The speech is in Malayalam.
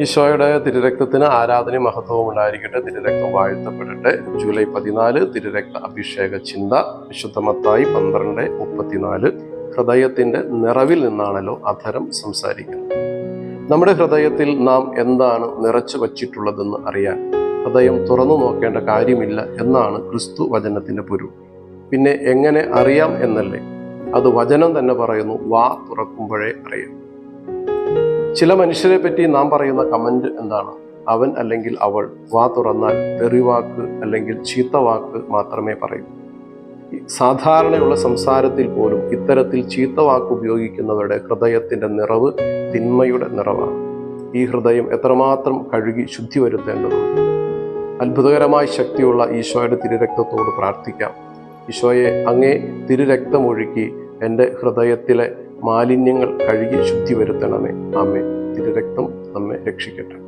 ഈശോയുടെ തിരുരക്തത്തിന് ആരാധനയും മഹത്വവും ഉണ്ടായിരിക്കട്ടെ. തിരുരക്തം വാഴ്ത്തപ്പെടട്ടെ. ജൂലൈ പതിനാല് തിരുരക്ത അഭിഷേക ചിന്ത. വിശുദ്ധമത്തായി പന്ത്രണ്ട് മുപ്പത്തിനാല്. ഹൃദയത്തിന്റെ നിറവിൽ നിന്നാണല്ലോ അധരം സംസാരിക്കുന്നത്. നമ്മുടെ ഹൃദയത്തിൽ നാം എന്താണ് നിറച്ചു വച്ചിട്ടുള്ളതെന്ന് അറിയാൻ ഹൃദയം തുറന്നു നോക്കേണ്ട കാര്യമില്ല എന്നാണ് ക്രിസ്തു വചനത്തിന്റെ പൊരു പിന്നെ എങ്ങനെ അറിയാം എന്നല്ലേ? അത് വചനം തന്നെ പറയുന്നു വാ തുറക്കുമ്പോഴേ അറിയാം. ചില മനുഷ്യരെ പറ്റി നാം പറയുന്ന കമന്റ് എന്താണ്? അവൻ അല്ലെങ്കിൽ അവൾ വാ തുറന്നാൽ തെറിവാക്ക് അല്ലെങ്കിൽ ചീത്ത വാക്ക് മാത്രമേ പറയൂ. സാധാരണയുള്ള സംസാരത്തിൽ പോലും ഇത്തരത്തിൽ ചീത്ത വാക്ക് ഉപയോഗിക്കുന്നവരുടെ ഹൃദയത്തിന്റെ നിറവ് തിന്മയുടെ നിറവാണ്. ഈ ഹൃദയം എത്രമാത്രം കഴുകി ശുദ്ധി വരുത്തേണ്ടതുണ്ട്. അത്ഭുതകരമായ ശക്തിയുള്ള ഈശോയുടെ തിരുരക്തത്തോട് പ്രാർത്ഥിക്കാം. ഈശോയെ അങ്ങേ തിരുരക്തമൊഴുക്കി എന്റെ ഹൃദയത്തിലെ മാലിന്യങ്ങൾ കഴുകി ശുദ്ധി വരുത്തണമേ അമ്മേ തിരുരക്തം നമ്മെ രക്ഷിക്കട്ടെ.